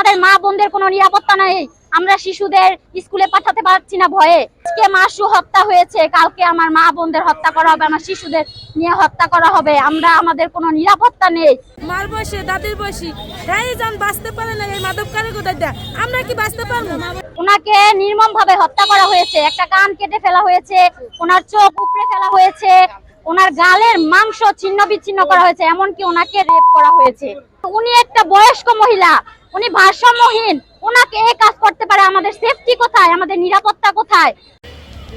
আমাদের মা বোনদের কোনো নিরাপত্তা নেই। আমরা শিশুদের স্কুলে পাঠাতে পারছি না ভয়ে। আজকে মাসু হত্যা হয়েছে কালকে আমার মা বোনদের হত্যা করা হবে আমার শিশুদের নিয়ে হত্যা করা হবে। আমরা আমাদের কোনো নিরাপত্তা নেই। মার বয়সে দাদির বয়সী হ্যাঁ যান বাঁচতে পারে না এই মাদক কারে কোথায় দেয় আমরা কি বাঁচতে পারব? ওনাকে নির্মম ভাবে হত্যা করা হয়েছে। একটা কান কেটে ফেলা হয়েছে ওনার চোখ উপড়ে ফেলা হয়েছে ওনার গালের মাংস ছিন্ন বিচ্ছিন্ন করা হয়েছে এমনকি ওনাকে রেপ করা হয়েছে। উনি একটা বয়স্ক মহিলা উনি ভারসাম্যহীন। ওনাকে এ কাজ করতে পারে আমাদের সেফটি কোথায়, আমাদের নিরাপত্তা কোথায়?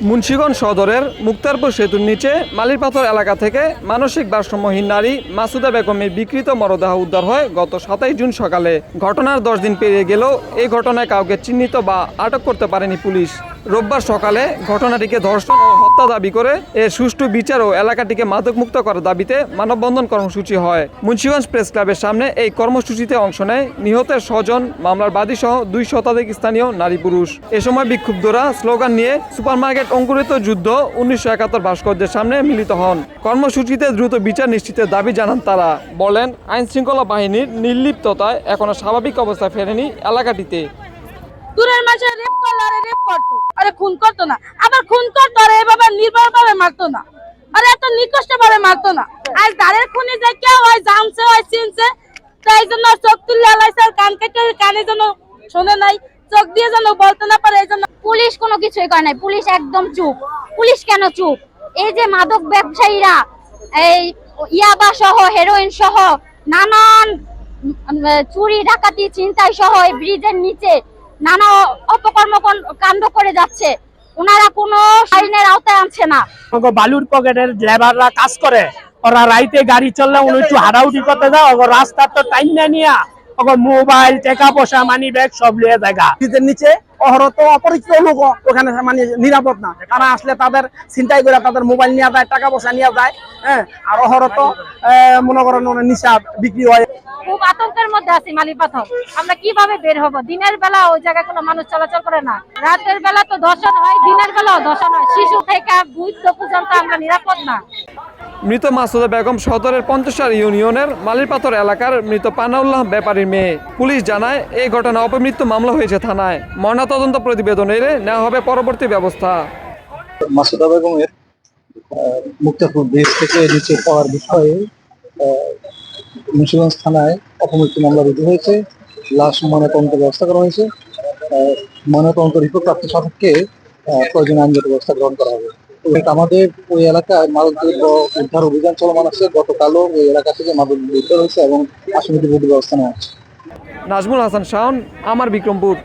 মুন্সিগঞ্জ সদরের মুক্তারপুর সেতুর নিচে মালিরপাথর এলাকা থেকে মানসিক ভারসাম্যহীন নারী মাসুদা বেগমের বিকৃত মরদেহ উদ্ধার হয় গত সাতাইশ জুন সকালে। ঘটনার দশ দিন পেরিয়ে গেলেও এই ঘটনায় কাউকে চিহ্নিত বা আটক করতে পারেনি পুলিশ। রোববার সকালে ঘটনাটিকে ধর্ষণ ও হত্যা দাবি করে এর সুষ্ঠু বিচার ও এলাকাটিকে মাদকমুক্ত করার দাবিতে মানববন্ধন কর্মসূচি হয়। মুন্সিগঞ্জ প্রেস ক্লাবের সামনে এই কর্মসূচিতে অংশ নেয় নিহতের স্বজন, মামলার বাদী সহ দুই শতাধিক স্থানীয় নারী পুরুষ। এ সময় বিক্ষুব্ধরা স্লোগান নিয়ে সুপারমার্কেট অঙ্কুরিত যুদ্ধ, উনিশশো একাত্তর ভাস্কর্যের সামনে মিলিত হন। কর্মসূচিতে দ্রুত বিচার নিশ্চিতের দাবি জানান তারা। বলেন আইন শৃঙ্খলা বাহিনীর নির্লিপ্ততায় এখনও স্বাভাবিক অবস্থায় ফেরেনি এলাকাটিতে। দূরের মাসে রেপ করল, আরে রেপ করতো। আরে খুন করতো না। আবার খুন করতো, আরে এভাবে নির্ভর ভাবে মারতো না। আরে এত নিকষ্ট ভাবে মারতো না। আর দাঁড়ের খুনি যে কেউ হয়, জানছে, হয়, চিনছে, তাই জন্য চোখ তুলে আলাইছে কান কেটে কানে যেন শোনে নাই। চোখ দিয়ে যেন বলতে না পারে, এই জন্য পুলিশ কোনো কিছুই করে নাই। পুলিশ একদম চুপ। পুলিশ কেন চুপ? এই যে মাদক ব্যবসায়ীরা, এই ইয়াবা সহ হেরোইন সহ, নানান চুরি, ডাকাতি, ছিনতাই সহ এই ব্রিজের নিচে নানা অপকর্ম কাণ্ড করে যাচ্ছে। ওনারা কোনো আইনের আওতায় আনছে না। ওগো বালুর পকেটের লেবাররা কাজ করে। ওরা রাইতে গাড়ি চললে উনি একটু হারাউটি করতে যাও ওগো রাস্তার তো টাইম না নিয়া। ওগো মোবাইল টাকা পয়সা মানি ব্যাগ সব লিয়ে জায়গা নিচে অহরত অপরিচিত লোক ওখানে মানে নিরাপদ না। তারা আসলে তাদের চিন্তাই করে তাদের মোবাইল নিয়ে যায়, টাকা পয়সা নিয়ে যায় হ্যাঁ? আর অহরত মনে করেন নিশা বিক্রি হয়। খুব আতঙ্কের মধ্যে আছি মালিপাথর আমরা কীভাবে বের হব? দিনের বেলা ওই জায়গায় কোনো মানুষ চলাচল করে না। রাতের বেলা তো ধর্ষণ হয়, দিনের বেলাও ধর্ষণ হয়। শিশু থেকে বৃদ্ধ পর্যন্ত আমরা নিরাপদ না। মৃত মাসুদা বেগম সদরের পঞ্চসার ইউনিয়নের মালিরপাথর এলাকার মৃত পানাউল্লাহ ব্যাপারীর মেয়ে। পুলিশ জানায়, এই ঘটনা অপমৃত্যু মামলা হয়েছে থানায়। ময়নাতদন্ত প্রতিবেদন এলে নেওয়া হবে পরবর্তী ব্যবস্থা। মাসুদা বেগমের মুক্তাপুর ব্রিজ থেকে নিচে পড়ার বিষয়ে মুন্সিগঞ্জ থানায় অপমৃত্যু মামলা রুজু হয়েছে। লাশ ময়নাতদন্ত ব্যবস্থা করা হয়েছে। ময়নাতদন্ত রিপোর্ট প্রাপ্ত সাপেক্ষে প্রয়োজনীয় আইনগত ব্যবস্থা গ্রহণ করা হবে। আমাদের ওই এলাকায় মাদকদ্রব্য উদ্ধার অভিযান চলমান আছে। গতকালও ওই এলাকা থেকে মাদক উদ্ধার হয়েছে এবং আসামিদের বিরুদ্ধে ব্যবস্থা নেওয়া হচ্ছে। নাজমুল হাসান শাহন আমার বিক্রমপুর।